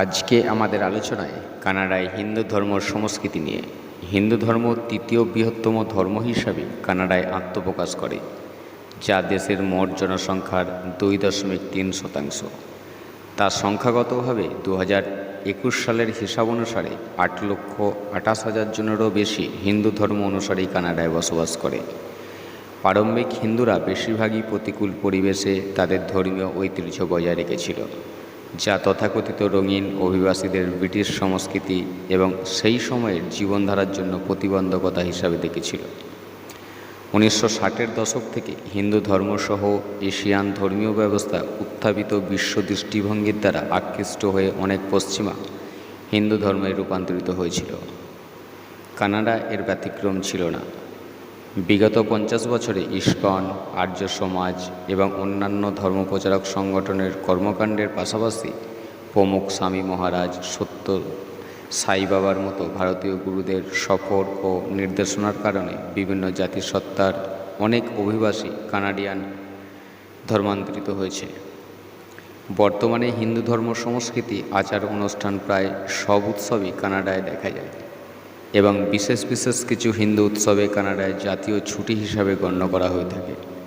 আজকে আমাদের আলোচনায় কানাডায় হিন্দু ধর্ম সংস্কৃতি নিয়ে। হিন্দু ধর্ম তৃতীয় বৃহত্তম ধর্ম হিসাবে কানাডায় আত্মপ্রকাশ করে, যা দেশের মোট জনসংখ্যার দুই দশমিক তিন শতাংশ। তা সংখ্যাগতভাবে দু হাজার একুশ সালের হিসাব অনুসারে আট লক্ষ আঠাশ হাজার জনেরও বেশি হিন্দু ধর্ম অনুসারেই কানাডায় বসবাস করে। প্রারম্ভিক হিন্দুরা বেশিরভাগই প্রতিকূল পরিবেশে তাদের ধর্মীয় ঐতিহ্য বজায় রেখেছিল। যা তথাকথিত রঙিন অভিবাসীদের ব্রিটিশ সংস্কৃতি এবং সেই সময়ের জীবনধারার জন্য প্রতিবন্ধকতা হিসাবে দেখেছিল। উনিশশো ষাটের দশক থেকে হিন্দু ধর্মসহ এশিয়ান ধর্মীয় ব্যবস্থা উত্থাপিত বিশ্ব দৃষ্টিভঙ্গির দ্বারা আকৃষ্ট হয়ে অনেক পশ্চিমা হিন্দু ধর্মে রূপান্তরিত হয়েছিল। কানাডা এর ব্যতিক্রম ছিল না। বিগত পঞ্চাশ বছরে ইস্কন, আর্য সমাজ এবং অন্যান্য ধর্মপ্রচারক সংগঠনের কর্মকাণ্ডের পাশাপাশি প্রমুখ স্বামী মহারাজ সত্য সাই বাবার মতো ভারতীয় গুরুদের সফর ও নির্দেশনার কারণে বিভিন্ন জাতিসত্তার অনেক অভিবাসী কানাডিয়ান ধর্মান্তরিত হয়েছে। বর্তমানে হিন্দু ধর্ম সংস্কৃতি, আচার অনুষ্ঠান প্রায় সব উৎসবই কানাডায় দেখা যায়। এবং বিশেষ বিশেষ কিছু হিন্দু উৎসবে কানাডায় জাতীয় ছুটি হিসাবে গণ্য করা হয়ে থাকে।